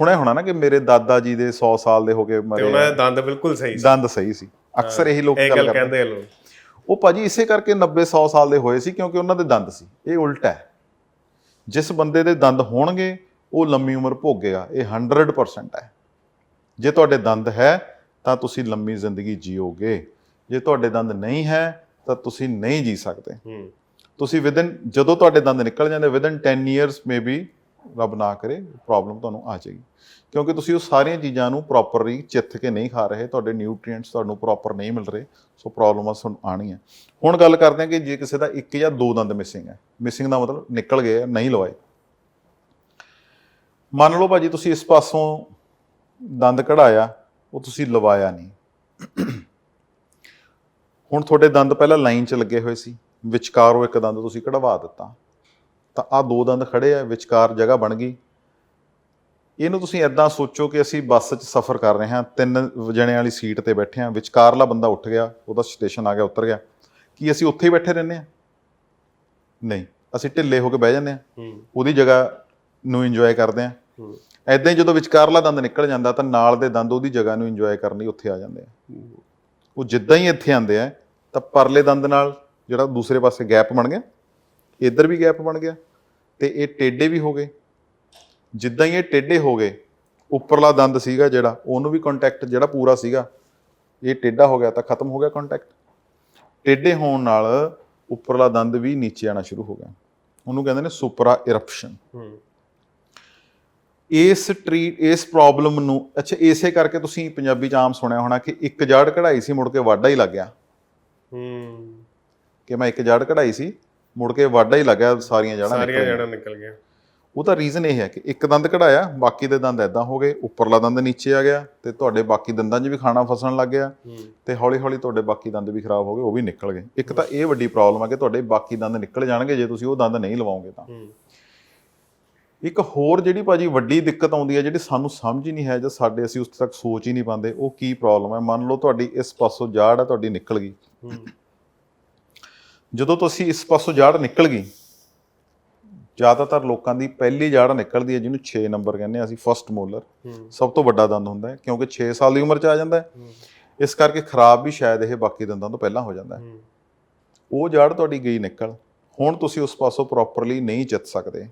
ਸੁਣਿਆ ਹੋਣਾ ਨਾ ਕਿ ਮੇਰੇ ਦਾਦਾ ਜੀ ਦੇ 100 ਸਾਲ ਦੇ ਹੋ ਕੇ ਤੇ ਮਰੇ ਉਹਨਾਂ ਦੇ ਦੰਦ ਬਿਲਕੁਲ ਸਹੀ ਸੀ। ਦੰਦ ਸਹੀ ਸੀ। ਅਕਸਰ ਇਹੀ ਲੋਕ ਗੱਲ ਕਹਿੰਦੇ ਆ ਲੋਕ। ਉਹ ਭਾਜੀ ਇਸੇ ਕਰਕੇ 90 100 ਸਾਲ ਦੇ ਹੋਏ ਸੀ ਕਿਉਂਕਿ ਉਹਨਾਂ ਦੇ ਦੰਦ ਸੀ। ਇਹ ਉਲਟਾ ਹੈ। ਜਿਸ ਬੰਦੇ ਦੇ ਦੰਦ ਹੋਣਗੇ ਉਹ ਲੰਮੀ ਉਮਰ ਭੋਗੇਗਾ ਇਹ 100% ਹੈ। ਜੇ ਤੁਹਾਡੇ ਦੰਦ ਹੈ ਤਾਂ ਤੁਸੀਂ ਲੰਮੀ ਜ਼ਿੰਦਗੀ ਜੀਓਗੇ। ਜੇ ਤੁਹਾਡੇ ਦੰਦ ਨਹੀਂ ਹੈ ਤਾਂ ਤੁਸੀਂ ਨਹੀਂ ਜੀ ਸਕਦੇ। ਤੁਸੀਂ ਵਿਦਨ ਜਦੋਂ ਤੁਹਾਡੇ ਦੰਦ ਨਿਕਲ ਜਾਂਦੇ ਵਿਦਨ 10 ਇਅਰਸ ਮੇਬੀ ਰੱਬ ਨਾ ਕਰੇ ਪ੍ਰੋਬਲਮ ਤੁਹਾਨੂੰ ਆ ਜਾਏਗੀ। ਕਿਉਂਕਿ ਤੁਸੀਂ ਉਹ ਸਾਰੀਆਂ ਚੀਜ਼ਾਂ ਨੂੰ ਪ੍ਰੋਪਰਲੀ ਚਿੱਥ ਕੇ ਨਹੀਂ ਖਾ ਰਹੇ, ਤੁਹਾਡੇ ਨਿਊਟ੍ਰੀਐਂਟਸ ਤੁਹਾਨੂੰ ਪ੍ਰੋਪਰ ਨਹੀਂ ਮਿਲ ਰਹੇ, ਸੋ ਪ੍ਰੋਬਲਮਾਂ ਤੁਹਾਨੂੰ ਆਣੀਆਂ ਹੁਣ ਗੱਲ ਕਰਦੇ ਹਾਂ ਕਿ ਜੇ ਕਿਸੇ ਦਾ ਇੱਕ ਜਾਂ ਦੋ ਦੰਦ ਮਿਸਿੰਗ ਹੈ ਮਿਸਿੰਗ ਦਾ ਮਤਲਬ ਨਿਕਲ ਗਏ ਨਹੀਂ ਲਵਾਏ। ਮੰਨ ਲਓ ਭਾਜੀ ਤੁਸੀਂ ਇਸ ਪਾਸੋਂ ਦੰਦ ਕਢਾਇਆ, ਉਹ ਤੁਸੀਂ ਲਵਾਇਆ ਨਹੀਂ। ਹੁਣ ਤੁਹਾਡੇ ਦੰਦ ਪਹਿਲਾਂ ਲਾਈਨ 'ਚ ਲੱਗੇ ਹੋਏ ਸੀ, ਵਿਚਕਾਰ ਉਹ ਇੱਕ ਦੰਦ ਤੁਸੀਂ ਕਢਵਾ ਦਿੱਤਾ। ਤਾਂ ਆ ਦੋ ਦੰਦ ਖੜੇ ਆ ਵਿਚਕਾਰ ਜਗ੍ਹਾ ਬਣ ਗਈ। ਇਹਨੂੰ ਤੁਸੀਂ ਐਦਾਂ ਸੋਚੋ ਕਿ ਅਸੀਂ ਬੱਸ 'ਚ ਸਫ਼ਰ ਕਰ ਰਹੇ ਹਾਂ ਤਿੰਨ ਜਣੇ ਵਾਲੀ ਸੀਟ ਤੇ ਬੈਠੇ ਹਾਂ ਵਿਚਕਾਰਲਾ ਬੰਦਾ ਉੱਠ ਗਿਆ ਉਹਦਾ ਸਟੇਸ਼ਨ ਆ ਗਿਆ ਉਤਰ ਗਿਆ। ਕੀ ਅਸੀਂ ਉੱਥੇ ਹੀ ਬੈਠੇ ਰਹਿੰਦੇ ਹਾਂ? ਨਹੀਂ ਅਸੀਂ ਢਿੱਲੇ ਹੋ ਕੇ ਬਹਿ ਜਾਂਦੇ ਹਾਂ। ਉਹਦੀ ਜਗ੍ਹਾ ਨੂੰ ਇੰਜੋਏ ਕਰਦੇ ਹੂੰ। ਐਦਾਂ ਹੀ ਜਦੋਂ ਵਿਚਕਾਰਲਾ ਦੰਦ ਨਿਕਲ ਜਾਂਦਾ ਤਾਂ ਨਾਲ ਦੇ ਦੰਦ ਉਹਦੀ ਜਗ੍ਹਾ ਨੂੰ ਇੰਜੋਏ ਕਰਨ ਲਈ ਉੱਥੇ ਆ ਜਾਂਦੇ ਆ। ਉਹ ਜਿੱਦਾਂ ਹੀ ਇੱਥੇ ਆਉਂਦੇ ਆ ਤਾਂ ਪਰਲੇ ਦੰਦ ਨਾਲ ਜਿਹੜਾ ਦੂਸਰੇ ਪਾਸੇ ਗੈਪ ਬਣ ਗਿਆ ਇੱਧਰ ਵੀ ਗੈਪ ਬਣ ਗਿਆ। ਤੇ ਇਹ ਟੇਡੇ ਵੀ ਹੋ ਗਏ। ਜਿੱਦਾਂ ਹੀ ਇਹ ਟੇਡੇ ਹੋ ਗਏ ਉੱਪਰਲਾ ਦੰਦ ਸੀਗਾ ਜਿਹੜਾ ਉਹਨੂੰ ਵੀ ਕੰਟੈਕਟ ਜਿਹੜਾ ਪੂਰਾ ਸੀਗਾ ਇਹ ਟੇਡਾ ਹੋ ਗਿਆ ਤਾਂ ਖਤਮ ਹੋ ਗਿਆ ਕੰਟੈਕਟ ਟੇਡੇ ਹੋਣ ਨਾਲ ਉੱਪਰਲਾ ਦੰਦ ਵੀ ਨੀਚੇ ਆਣਾ ਸ਼ੁਰੂ ਹੋ ਗਿਆ। ਉਹਨੂੰ ਕਹਿੰਦੇ ਨੇ ਸੁਪਰਾ ਇਰਪਸ਼ਨ ਹੂੰ। ਇਸ ਟ੍ਰੀਟ ਇਸ ਪ੍ਰੋਬਲਮ ਨੂੰ ਅੱਛਾ ਇਸੇ ਕਰਕੇ ਤੁਸੀਂ ਪੰਜਾਬੀ ਚ ਆਮ ਸੁਣਿਆ ਹੋਣਾ ਕਿ ਇੱਕ ਜੜ ਕਢਾਈ ਸੀ ਮੁੜ ਕੇ ਵਾਢਾ ਹੀ ਲੱਗ ਗਿਆ। ਹੂੰ। ਕਿ ਮੈਂ ਇੱਕ ਜੜ ਕਢਾਈ ਸੀ ਮੁੜ ਕੇ ਵਾਢਾ ਹੀ ਲੱਗਿਆ ਸਾਰੀਆਂ ਜੜਾਂ ਸਾਰੀਆਂ ਨਿਕਲ ਗਈਆਂ। ਜੜਾਂ ਨਿਕਲ ਗਈਆਂ। ਉਹਦਾ ਰੀਜ਼ਨ ਇਹ ਹੈ ਕਿ ਇੱਕ ਦੰਦ ਕਢਾਇਆ ਬਾਕੀ ਦੇ ਦੰਦ ਐਦਾਂ ਹੋ ਗਏ ਉੱਪਰਲਾ ਦੰਦ ਨੀਚੇ ਆ ਗਿਆ ਤੇ ਤੁਹਾਡੇ ਬਾਕੀ ਦੰਦਾਂ 'ਚ ਵੀ ਖਾਣਾ ਫਸਣ ਲੱਗ ਗਿਆ ਤੇ ਹੌਲੀ-ਹੌਲੀ ਤੁਹਾਡੇ ਬਾਕੀ ਦੰਦ ਵੀ ਖਰਾਬ ਹੋ ਗਏ ਉਹ ਵੀ ਨਿਕਲ ਗਏ। ਇੱਕ ਤਾਂ ਇਹ ਵੱਡੀ ਪ੍ਰੋਬਲਮ ਹੈ ਕਿ ਤੁਹਾਡੇ ਬਾਕੀ ਦੰਦ ਨਿਕਲ ਜਾਣਗੇ ਜੇ ਤੁਸੀਂ ਉਹ ਦੰਦ ਨਹੀਂ ਲਵਾਓਗੇ ਤਾਂ। ਇੱਕ ਹੋਰ ਜਿਹੜੀ ਭਾਜੀ ਵੱਡੀ ਦਿੱਕਤ ਆਉਂਦੀ ਹੈ ਜਿਹੜੀ ਸਾਨੂੰ ਸਮਝ ਹੀ ਨਹੀਂ ਹੈ ਜਾਂ ਸਾਡੇ ਅਸੀਂ ਉਸ ਤੱਕ ਸੋਚ ਹੀ ਨਹੀਂ ਪਾਉਂਦੇ ਉਹ ਕੀ ਪ੍ਰੋਬਲਮ ਹੈ ਮੰਨ ਲਓ ਤੁਹਾਡੀ ਇਸ ਪਾਸੋਂ ਜਾੜ ਹੈ ਤੁਹਾਡੀ ਨਿਕਲ ਗਈ। ਜਦੋਂ ਤੁਸੀਂ ਇਸ ਪਾਸੋਂ ਜਾੜ ਨਿਕਲ ਗਈ ਜ਼ਿਆਦਾਤਰ ਲੋਕਾਂ ਦੀ ਪਹਿਲੀ ਜਾੜ ਨਿਕਲਦੀ ਹੈ ਜਿਹਨੂੰ 6 ਨੰਬਰ ਕਹਿੰਦੇ ਆ ਅਸੀਂ ਫਰਸਟ ਮੋਲਰ ਸਭ ਤੋਂ ਵੱਡਾ ਦੰਦ ਹੁੰਦਾ ਹੈ ਕਿਉਂਕਿ 6 ਸਾਲ ਦੀ ਉਮਰ 'ਚ ਆ ਜਾਂਦਾ ਹੈ। ਇਸ ਕਰਕੇ ਖਰਾਬ ਵੀ ਸ਼ਾਇਦ ਇਹ ਬਾਕੀ ਦੰਦਾਂ ਤੋਂ ਪਹਿਲਾਂ ਹੋ ਜਾਂਦਾ ਹੈ। ਉਹ ਜਾੜ ਤੁਹਾਡੀ ਗਈ ਨਿਕਲ। ਹੁਣ ਤੁਸੀਂ ਉਸ ਪਾਸੋਂ ਪ੍ਰੋਪਰਲੀ ਨਹੀਂ ਜਿੱਤ ਸਕਦੇ।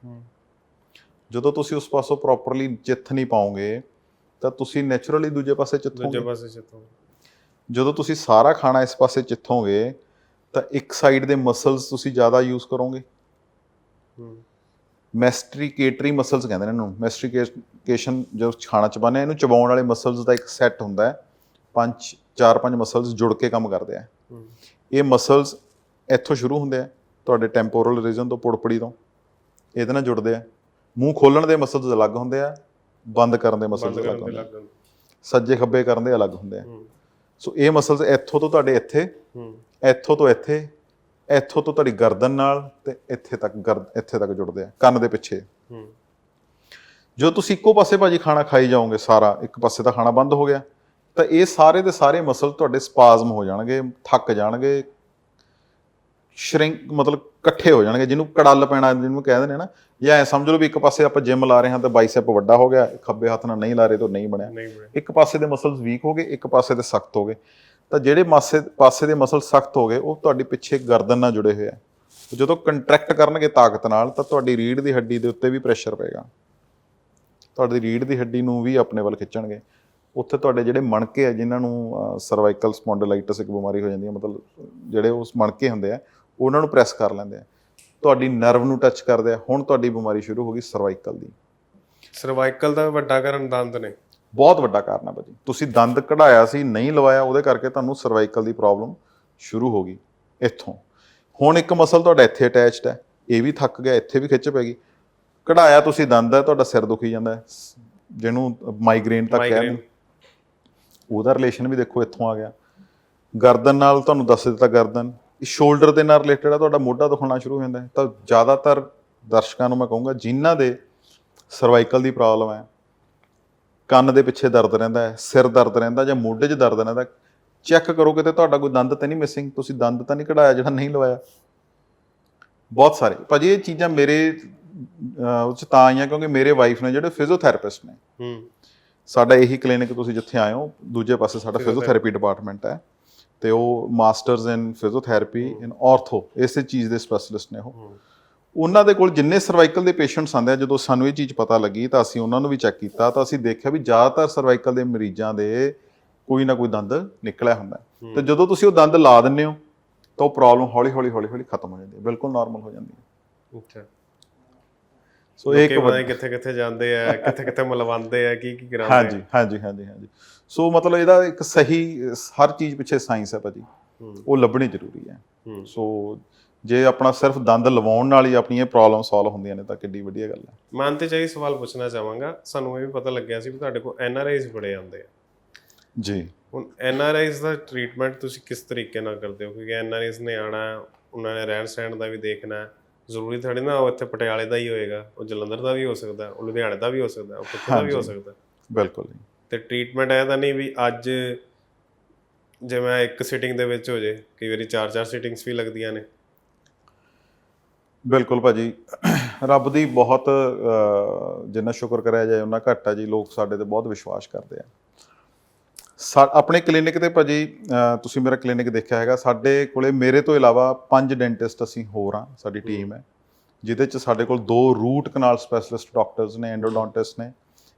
ਜਦੋਂ ਤੁਸੀਂ ਉਸ ਪਾਸੋਂ ਪ੍ਰੋਪਰਲੀ ਜਿੱਤ ਨਹੀਂ ਪਾਓਗੇ ਤਾਂ ਤੁਸੀਂ ਨੇਚਰਲੀ ਦੂਜੇ ਪਾਸੇ ਦੂਜੇ ਪਾਸੇ ਚਿੱਤੋਂ ਜਦੋਂ ਤੁਸੀਂ ਸਾਰਾ ਖਾਣਾ ਇਸ ਪਾਸੇ ਚਿੱਥੋਗੇ ਤਾਂ ਇੱਕ ਸਾਈਡ ਦੇ ਮਸਲਸ ਤੁਸੀਂ ਜ਼ਿਆਦਾ ਯੂਜ਼ ਕਰੋਗੇ। ਮੈਸਟ੍ਰੀਕੇਟਰੀ ਮਸਲਸ ਕਹਿੰਦੇ ਨੇ ਇਹਨੂੰ। ਮੈਸਟ੍ਰੀਕੇਸ਼ਨ ਜੋ ਖਾਣਾ ਆ ਇਹਨੂੰ ਚਬਾਉਣ ਵਾਲੇ ਮਸਲਸ ਦਾ ਇੱਕ ਸੈੱਟ ਹੁੰਦਾ ਹੈ। ਪੰਜ ਚਾਰ ਪੰਜ ਮਸਲਸ ਜੁੜ ਕੇ ਕੰਮ ਕਰਦੇ ਆ। ਹੂੰ। ਇਹ ਮਸਲਸ ਇੱਥੋਂ ਸ਼ੁਰੂ ਹੁੰਦੇ ਆ ਤੁਹਾਡੇ ਟੈਂਪੋਰਲ ਰੀਜਨ ਤੋਂ ਪੁੜਪੜੀ ਤੋਂ। ਇਹਦੇ ਨਾਲ ਜੁੜਦੇ ਆ। ਮੂੰਹ ਖੋਲਣ ਦੇ ਮਸਲਸ ਅਲੱਗ ਹੁੰਦੇ ਆ ਬੰਦ ਕਰਨ ਦੇ ਮਸਲਸ ਅਲੱਗ ਹੁੰਦੇ ਸੱਜੇ ਖੱਬੇ ਕਰਨ ਦੇ ਅਲੱਗ ਹੁੰਦੇ ਆ। ਸੋ ਇਹ ਮਸਲਸ ਇੱਥੋਂ ਤੋਂ ਤੁਹਾਡੇ ਇੱਥੇ ਹੂੰ। ਇੱਥੋਂ ਤੋਂ ਇੱਥੇ ਇੱਥੋਂ ਤੋਂ ਤੁਹਾਡੀ ਗਰਦਨ ਨਾਲ ਤੇ ਇੱਥੇ ਤੱਕ ਗਰ ਇੱਥੇ ਤੱਕ ਜੁੜਦੇ ਆ ਕੰਨ ਦੇ ਪਿੱਛੇ। ਹੂੰ। ਜੋ ਤੁਸੀਂ ਇੱਕੋ ਪਾਸੇ ਭਾਜੀ ਖਾਣਾ ਖਾਈ ਜਾਓਗੇ ਸਾਰਾ ਇੱਕ ਪਾਸੇ ਤਾਂ ਖਾਣਾ ਬੰਦ ਹੋ ਗਿਆ ਤਾਂ ਇਹ ਸਾਰੇ ਦੇ ਸਾਰੇ ਮਸਲ ਤੁਹਾਡੇ ਸਪਾਜ਼ਮ ਹੋ ਜਾਣਗੇ ਥੱਕ ਜਾਣਗੇ ਸ਼ਰਿੰਕ ਮਤਲਬ ਇਕੱਠੇ ਹੋ ਜਾਣਗੇ ਜਿਹਨੂੰ ਕੜਲ ਪੈਣਾ ਜਿਹਨੂੰ ਕਹਿੰਦੇ ਨੇ ਨਾ ਜਾਂ ਐ ਸਮਝ ਲਓ ਵੀ ਇੱਕ ਪਾਸੇ ਆਪਾਂ ਜਿਮ ਲਾ ਰਹੇ ਹਾਂ ਤਾਂ ਬਾਈਸੈਪ ਵੱਡਾ ਹੋ ਗਿਆ ਖੱਬੇ ਹੱਥ ਨਾਲ ਨਹੀਂ ਲਾ ਰਹੇ ਤਾਂ ਨਹੀਂ ਬਣਿਆ। ਇੱਕ ਪਾਸੇ ਦੇ ਮਸਲਸ ਵੀਕ ਹੋ ਗਏ ਇੱਕ ਪਾਸੇ ਦੇ ਸਖਤ ਹੋ ਗਏ। ਤਾਂ ਜਿਹੜੇ ਮਾਸੇ ਪਾਸੇ ਦੇ ਮਸਲ ਸਖਤ ਹੋ ਗਏ ਉਹ ਤੁਹਾਡੀ ਪਿੱਛੇ ਗਰਦਨ ਨਾਲ ਜੁੜੇ ਹੋਏ ਆ। ਜਦੋਂ ਕੰਟਰੈਕਟ ਕਰਨਗੇ ਤਾਕਤ ਨਾਲ ਤਾਂ ਤੁਹਾਡੀ ਰੀੜ ਦੀ ਹੱਡੀ ਦੇ ਉੱਤੇ ਵੀ ਪ੍ਰੈਸ਼ਰ ਪਏਗਾ। ਤੁਹਾਡੀ ਰੀੜ ਦੀ ਹੱਡੀ ਨੂੰ ਵੀ ਆਪਣੇ ਵੱਲ ਖਿੱਚਣਗੇ। ਉੱਥੇ ਤੁਹਾਡੇ ਜਿਹੜੇ ਮਣਕੇ ਆ ਜਿਨ੍ਹਾਂ ਨੂੰ ਸਰਵਾਈਕਲ ਸਪੌਂਡਲਾਈਟਿਸ ਇੱਕ ਬਿਮਾਰੀ ਹੋ ਜਾਂਦੀ ਹੈ ਮਤਲਬ ਜਿਹੜੇ ਉਸ ਮਣਕੇ ਹੁੰਦੇ ਆ ਉਹਨਾਂ ਨੂੰ ਪ੍ਰੈਸ ਕਰ ਲੈਂਦੇ ਆ। ਤੁਹਾਡੀ ਨਰਵ ਨੂੰ ਟੱਚ ਕਰਦੇ ਆ। ਹੁਣ ਤੁਹਾਡੀ ਬਿਮਾਰੀ ਸ਼ੁਰੂ ਹੋ ਗਈ ਸਰਵਾਈਕਲ ਦੀ। ਸਰਵਾਈਕਲ ਦਾ ਵੱਡਾ ਕਾਰਨ ਦੰਦ ਨੇ। ਬਹੁਤ ਵੱਡਾ ਕਾਰਨ ਹੈ ਭਾਜੀ। ਤੁਸੀਂ ਦੰਦ ਕਢਾਇਆ ਸੀ ਨਹੀਂ ਲਵਾਇਆ ਉਹਦੇ ਕਰਕੇ ਤੁਹਾਨੂੰ ਸਰਵਾਈਕਲ ਦੀ ਪ੍ਰੋਬਲਮ ਸ਼ੁਰੂ ਹੋ ਗਈ ਇੱਥੋਂ। ਹੁਣ ਇੱਕ ਮਸਲ ਤੁਹਾਡਾ ਇੱਥੇ ਅਟੈਚਡ ਹੈ। ਇਹ ਵੀ ਥੱਕ ਗਿਆ ਇੱਥੇ ਵੀ ਖਿੱਚ ਪੈ ਗਈ। ਕਢਾਇਆ ਤੁਸੀਂ ਦੰਦ ਹੈ ਤੁਹਾਡਾ ਸਿਰ ਦੁਖੀ ਜਾਂਦਾ ਹੈ। ਜਿਹਨੂੰ ਮਾਈਗ੍ਰੇਨ ਤੱਕ। ਕਹਿੰਦੇ ਉਹਦਾ ਰਿਲੇਸ਼ਨ ਵੀ ਦੇਖੋ ਇੱਥੋਂ ਆ ਗਿਆ। ਗਰਦਨ ਨਾਲ ਤੁਹਾਨੂੰ ਦੱਸ ਦਿੱਤਾ ਗਰਦਨ। ਸ਼ੋਲਡਰ ਦੇ ਨਾਲ ਰਿਲੇਟਡ ਆ ਤੁਹਾਡਾ ਮੋਢਾ ਦੁਖਣਾ ਸ਼ੁਰੂ ਹੋ ਜਾਂਦਾ ਹੈ। ਤਾਂ ਜ਼ਿਆਦਾਤਰ ਦਰਸ਼ਕਾਂ ਨੂੰ ਮੈਂ ਕਹੂੰਗਾ ਜਿਨ੍ਹਾਂ ਦੇ ਸਰਵਾਈਕਲ ਦੀ ਪ੍ਰੋਬਲਮ ਹੈ ਕੰਨ ਦੇ ਪਿੱਛੇ ਦਰਦ ਰਹਿੰਦਾ ਹੈ ਸਿਰ ਦਰਦ ਰਹਿੰਦਾ ਜਾਂ ਮੋਢੇ 'ਚ ਦਰਦ ਰਹਿੰਦਾ ਚੈੱਕ ਕਰੋ ਕਿਤੇ ਤੁਹਾਡਾ ਕੋਈ ਦੰਦ ਤਾਂ ਨਹੀਂ ਮਿਸਿੰਗ ਤੁਸੀਂ ਦੰਦ ਤਾਂ ਨਹੀਂ ਕਢਾਇਆ ਜਿਹੜਾ ਨਹੀਂ ਲਵਾਇਆ। ਬਹੁਤ ਸਾਰੇ। ਭਾਜੀ ਇਹ ਚੀਜ਼ਾਂ ਮੇਰੇ ਉਹ ਚ ਤਾਂ ਆਈਆਂ ਕਿਉਂਕਿ ਮੇਰੇ ਵਾਈਫ ਨੇ ਜਿਹੜੇ ਫਿਜ਼ੀਓਥੈਰੇਪਿਸਟ ਨੇ। ਹੂੰ। ਸਾਡਾ ਇਹੀ ਕਲੀਨਿਕ ਤੁਸੀਂ ਜਿੱਥੇ ਆਏ ਹੋ ਦੂਜੇ ਪਾਸੇ ਸਾਡਾ ਫਿਜ਼ੀਓਥੈਰੇਪੀ ਡਿਪਾਰਟਮੈਂਟ ਹੈ। ਤੇ ਉਹ ਮਾਸਟਰਸ ਇਨ ਫਿਜ਼ੀਓਥੈਰੇਪੀ ਇਨ ਆਰਥੋ ਇਸੇ ਚੀਜ਼ ਦੇ ਸਪੈਸ਼ਲਿਸਟ ਨੇ ਉਹ। ਉਹਨਾਂ ਦੇ ਕੋਲ ਜਿੰਨੇ ਸਰਵਾਈਕਲ ਦੇ ਪੇਸ਼ੈਂਟਸ ਆਉਂਦੇ ਆ ਜਦੋਂ ਸਾਨੂੰ ਇਹ ਚੀਜ਼ ਪਤਾ ਲੱਗੀ ਤਾਂ ਅਸੀਂ ਉਹਨਾਂ ਨੂੰ ਵੀ ਚੈੱਕ ਕੀਤਾ ਤਾਂ ਅਸੀਂ ਦੇਖਿਆ ਵੀ ਜ਼ਿਆਦਾਤਰ ਸਰਵਾਈਕਲ ਦੇ ਮਰੀਜ਼ਾਂ ਦੇ ਕੋਈ ਨਾ ਕੋਈ ਦੰਦ ਨਿਕਲਿਆ ਹੁੰਦਾ। ਤੇ ਜਦੋਂ ਤੁਸੀਂ ਉਹ ਦੰਦ ਲਾ ਦਿੰਦੇ ਹੋ ਤਾਂ ਉਹ ਪ੍ਰੋਬਲਮ ਹੌਲੀ ਹੌਲੀ ਹੌਲੀ ਹੌਲੀ ਖਤਮ ਹੋ ਜਾਂਦੀ ਹੈ ਬਿਲਕੁਲ ਨਾਰਮਲ ਹੋ ਜਾਂਦੀ ਹੈ। ਅੱਛਾ। ਸੋ ਇਹ ਇੱਕ ਵੱਡੀ- ਕਿੱਥੇ ਕਿੱਥੇ ਜਾਂਦੇ ਆ ਕਿੱਥੇ ਕਿੱਥੇ ਮਲਵਾਉਂਦੇ ਆ ਕੀ ਕੀ ਕਰਾਉਂਦੇ ਹਾਂਜੀ ਹਾਂਜੀ ਹਾਂਜੀ ਹਾਂਜੀ। ਸੋ ਮਤਲਬ ਇਹਦਾ ਇੱਕ ਸਹੀ ਹਰ ਚੀਜ਼ ਪਿੱਛੇ ਸਾਇੰਸ ਹੈ ਭਾਜੀ। ਉਹ ਲੱਭਣੀ ਜ਼ਰੂਰੀ ਹੈ। ਸੋ ਜੇ ਆਪਣਾ ਸਿਰਫ ਦੰਦ ਲਵਾਉਣ ਨਾਲ ਹੀ ਆਪਣੀ ਇਹ ਪ੍ਰੋਬਲਮ ਸੋਲਵ ਹੁੰਦੀਆਂ ਨੇ ਤਾਂ ਕਿੱਡੀ ਵਧੀਆ ਗੱਲ ਹੈ। ਮੈਂ ਅੰਤ ਚ ਇਹ ਸਵਾਲ ਪੁੱਛਣਾ ਚਾਹਾਂਗਾ ਸਾਨੂੰ ਇਹ ਵੀ ਪਤਾ ਲੱਗਿਆ ਸੀ ਵੀ ਤੁਹਾਡੇ ਕੋਲ ਐਨ ਆਰ ਆਈਜ਼ ਬੜੇ ਆਉਂਦੇ ਆ। ਜੀ। ਹੁਣ ਐਨ ਆਰ ਆਈਜ਼ ਦਾ ਟ੍ਰੀਟਮੈਂਟ ਤੁਸੀਂ ਕਿਸ ਤਰੀਕੇ ਨਾਲ ਕਰਦੇ ਹੋ? ਕਿਉਂਕਿ ਐਨ ਆਰ ਆਈਜ਼ ਨੇ ਆਣਾ ਉਹਨਾਂ ਨੇ ਰਹਿਣ ਸਹਿਣ ਦਾ ਵੀ ਦੇਖਣਾ ਹੈ। ਜ਼ਰੂਰੀ ਥੋੜੀ ਨਾ ਉਹ ਇੱਥੇ ਪਟਿਆਲੇ ਦਾ ਹੀ ਹੋਏਗਾ ਉਹ ਜਲੰਧਰ ਦਾ ਵੀ ਹੋ ਸਕਦਾ ਉਹ ਲੁਧਿਆਣੇ ਦਾ ਵੀ ਹੋ ਸਕਦਾ ਉਹ ਕਿੱਥੇ ਦਾ ਵੀ ਹੋ। ਸਕਦਾ। ਬਿਲਕੁਲ ਜੀ। ਤੇ ਟ੍ਰੀਟਮੈਂਟ ਐ ਤਾਂ ਨਹੀਂ ਵੀ ਅੱਜ ਜਿਵੇਂ ਇੱਕ ਸਿਟਿੰਗ ਦੇ ਵਿੱਚ ਹੋ ਜੇ ਕਈ ਵਾਰੀ ਚਾਰ ਚਾਰ ਸਿਟਿੰਗਸ ਵੀ ਲੱਗਦੀਆਂ ਨੇ। ਬਿਲਕੁਲ ਭਾਜੀ। ਰੱਬ ਦੀ ਬਹੁਤ ਜਿੰਨਾ ਸ਼ੁਕਰ ਕਰਿਆ ਜਾਏ ਉਹਨਾਂ ਘੱਟ ਜੀ। ਲੋਕ ਸਾਡੇ ਤੇ ਬਹੁਤ ਵਿਸ਼ਵਾਸ ਕਰਦੇ ਆ। ਆਪਣੇ ਕਲੀਨਿਕ ਤੇ ਭਾਜੀ ਤੁਸੀਂ ਮੇਰਾ ਕਲੀਨਿਕ ਦੇਖਿਆ ਹੈਗਾ। ਸਾਡੇ ਕੋਲੇ ਮੇਰੇ ਤੋਂ ਇਲਾਵਾ ਪੰਜ ਡੈਂਟਿਸਟ ਅਸੀਂ ਹੋਰ ਆ ਸਾਡੀ ਟੀਮ ਹੈ ਜਿਹਦੇ ਚ ਸਾਡੇ ਕੋਲ ਦੋ ਰੂਟ ਕਨਾਲ ਸਪੈਸ਼ਲਿਸਟ ਡਾਕਟਰਸ ਨੇ ਐਂਡੋਡੋਂਟਿਸਟ ਨੇ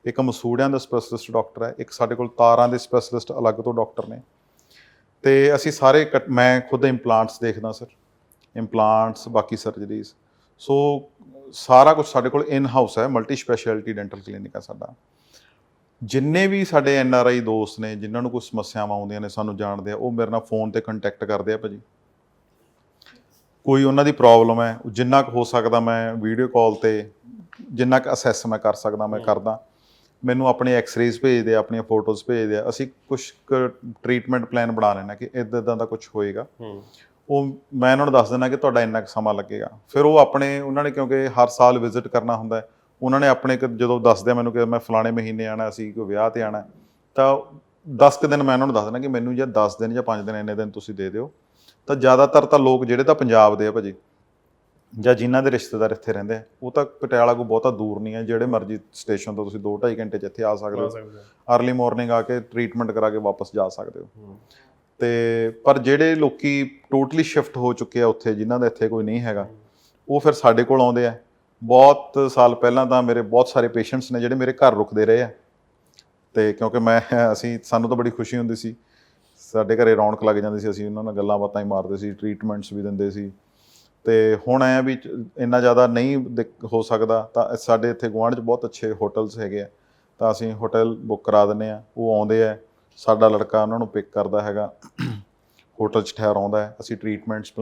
ਇੱਕ ਮਸੂੜਿਆਂ ਦਾ ਸਪੈਸ਼ਲਿਸਟ ਡਾਕਟਰ ਹੈ ਇੱਕ ਸਾਡੇ ਕੋਲ ਤਾਰਾਂ ਦੇ ਸਪੈਸ਼ਲਿਸਟ ਅਲੱਗ ਤੋਂ ਡਾਕਟਰ ਨੇ। ਤੇ ਅਸੀਂ ਸਾਰੇ ਮੈਂ ਖੁਦ ਇੰਪਲਾਂਟਸ ਦੇਖਦਾ ਸਰ ਇੰਪਲਾਂਟਸ ਬਾਕੀ ਸਰਜਰੀਜ਼ ਸੋ ਸਾਰਾ ਕੁਝ ਸਾਡੇ ਕੋਲ ਇਨ ਹਾਊਸ ਹੈ ਮਲਟੀ ਸਪੈਸ਼ਲਿਟੀ ਡੈਂਟਲ ਕਲੀਨਿਕ ਹੈ ਸਾਡਾ। ਜਿੰਨੇ ਵੀ ਸਾਡੇ ਐਨ ਆਰ ਆਈ ਦੋਸਤ ਨੇ ਜਿਨ੍ਹਾਂ ਨੂੰ ਕੋਈ ਸਮੱਸਿਆਵਾਂ ਆਉਂਦੀਆਂ ਨੇ ਸਾਨੂੰ ਜਾਣਦੇ ਆ ਉਹ ਮੇਰੇ ਨਾਲ ਫੋਨ ਤੇ ਕੰਟੈਕਟ ਕਰਦੇ ਆ ਭਾਜੀ। ਕੋਈ ਉਹਨਾਂ ਦੀ ਪ੍ਰੋਬਲਮ ਹੈ ਜਿੰਨਾ ਕੁ ਹੋ ਸਕਦਾ ਮੈਂ ਵੀਡੀਓ ਕਾਲ ਤੇ ਜਿੰਨਾ ਕੁ ਅਸੈਸ ਮੈਂ ਕਰ ਸਕਦਾ ਮੈਂ ਕਰਦਾ। ਮੈਨੂੰ ਆਪਣੇ ਐਕਸ-ਰੇਜ਼ ਭੇਜਦੇ ਆ ਆਪਣੀਆਂ ਫੋਟੋਜ਼ ਭੇਜਦੇ ਆ। ਅਸੀਂ ਕੁਝ ਟ੍ਰੀਟਮੈਂਟ ਪਲਾਨ ਬਣਾ ਲੈਣਾ ਕਿ ਇਦਾਂ ਦਾ ਕੁਝ ਹੋਏਗਾ। ਉਹ ਮੈਂ ਉਹਨਾਂ ਨੂੰ ਦੱਸ ਦਿੰਦਾ ਕਿ ਤੁਹਾਡਾ ਇੰਨਾ ਕੁ ਸਮਾਂ ਲੱਗੇਗਾ। ਫਿਰ ਉਹ ਆਪਣੇ ਉਹਨਾਂ ਨੇ ਕਿਉਂਕਿ ਹਰ ਸਾਲ ਵਿਜ਼ਿਟ ਕਰਨਾ ਹੁੰਦਾ ਹੈ, ਉਹਨਾਂ ਨੇ ਆਪਣੇ ਜਦੋਂ ਦੱਸਦੇ ਮੈਨੂੰ ਕਿ ਮੈਂ ਫਲਾਣੇ ਮਹੀਨੇ ਆਣਾ ਅਸੀਂ ਕੋਈ ਵਿਆਹ ਤੇ ਆਣਾ ਤਾਂ 10 ਕੁ ਦਿਨ ਮੈਂ ਉਹਨਾਂ ਨੂੰ ਦੱਸ ਦਿੰਦਾ ਕਿ ਮੈਨੂੰ ਜਾਂ 10 ਦਿਨ ਜਾਂ 5 ਦਿਨ ਇੰਨੇ ਦਿਨ ਤੁਸੀਂ ਦੇ ਦਿਓ। ਤਾਂ ਜ਼ਿਆਦਾਤਰ ਤਾਂ ਲੋਕ ਜਿਹੜੇ ਤਾਂ ਪੰਜਾਬ ਦੇ ਆ ਭਾਜੀ ਜਾਂ ਜਿਨ੍ਹਾਂ ਦੇ ਰਿਸ਼ਤੇਦਾਰ ਇੱਥੇ ਰਹਿੰਦੇ ਆ ਉਹ ਤਾਂ ਪਟਿਆਲਾ ਕੋਈ ਬਹੁਤਾ ਦੂਰ ਨਹੀਂ ਹੈ ਜਿਹੜੇ ਮਰਜ਼ੀ ਸਟੇਸ਼ਨ ਤੋਂ ਤੁਸੀਂ 2-2.5 ਘੰਟੇ 'ਚ ਇੱਥੇ ਆ ਸਕਦੇ ਹੋ। ਅਰਲੀ ਮਾਰਨਿੰਗ ਆ ਕੇ ਟ੍ਰੀਟਮੈਂਟ ਕਰਾ ਕੇ ਵਾਪਸ ਜਾ ਸਕਦੇ ਹੂੰ। ਤੇ ਪਰ ਜਿਹੜੇ ਲੋਕੀ ਟੋਟਲੀ ਸ਼ਿਫਟ ਹੋ ਚੁੱਕੇ ਆ ਉੱਥੇ ਜਿਨ੍ਹਾਂ ਦਾ ਇੱਥੇ ਕੋਈ ਨਹੀਂ ਹੈਗਾ ਉਹ ਫਿਰ ਸਾਡੇ ਕੋਲ ਆਉਂਦੇ ਆ। ਬਹੁਤ ਸਾਲ ਪਹਿਲਾਂ ਤਾਂ ਮੇਰੇ ਬਹੁਤ ਸਾਰੇ ਪੇਸ਼ੈਂਟਸ ਨੇ ਜਿਹੜੇ ਮੇਰੇ ਘਰ ਰੁਕਦੇ ਰਹੇ ਆ। ਤੇ ਕਿਉਂਕਿ ਮੈਂ, ਅਸੀਂ, ਸਾਨੂੰ ਤਾਂ ਬੜੀ ਖੁਸ਼ੀ ਹੁੰਦੀ ਸੀ। ਸਾਡੇ ਘਰੇ ਰੌਣਕ ਲੱਗ ਜਾਂਦੀ ਸੀ, ਅਸੀਂ ਉਹਨਾਂ ਨਾਲ ਗੱਲਾਂ ਬਾਤਾਂ ਹੀ ਮਾਰਦੇ ਸੀ ਟ੍ਰੀਟਮੈਂਟਸ ਵੀ ਦਿੰਦੇ ਸੀ। ਤੇ ਹੁਣ ਐ ਵੀ ਇੰਨਾ ਜ਼ਿਆਦਾ ਨਹੀਂ ਦਿਕ- ਹੋ ਸਕਦਾ, ਤਾਂ ਸਾਡੇ ਇੱਥੇ ਗੁਆਂਢ 'ਚ ਬਹੁਤ ਅੱਛੇ ਹੋਟਲਸ ਹੈਗੇ ਆ। ਤਾਂ ਅਸੀਂ ਹੋਟਲ ਬੁੱਕ ਕਰਾ ਦਿੰਦੇ ਆ, ਉਹ ਆਉਂਦੇ ਆ। ਸਾਡਾ ਲੜਕਾ ਉਹਨਾਂ ਨੂੰ ਪਿਕ ਕਰਦਾ ਹੈਗਾ। ਹੋਟਲ 'ਚ ਠਹਿਰਾਉਂਦਾ ਹੈ, ਅਸੀਂ ਟ੍ਰੀਟਮੈਂਟਸ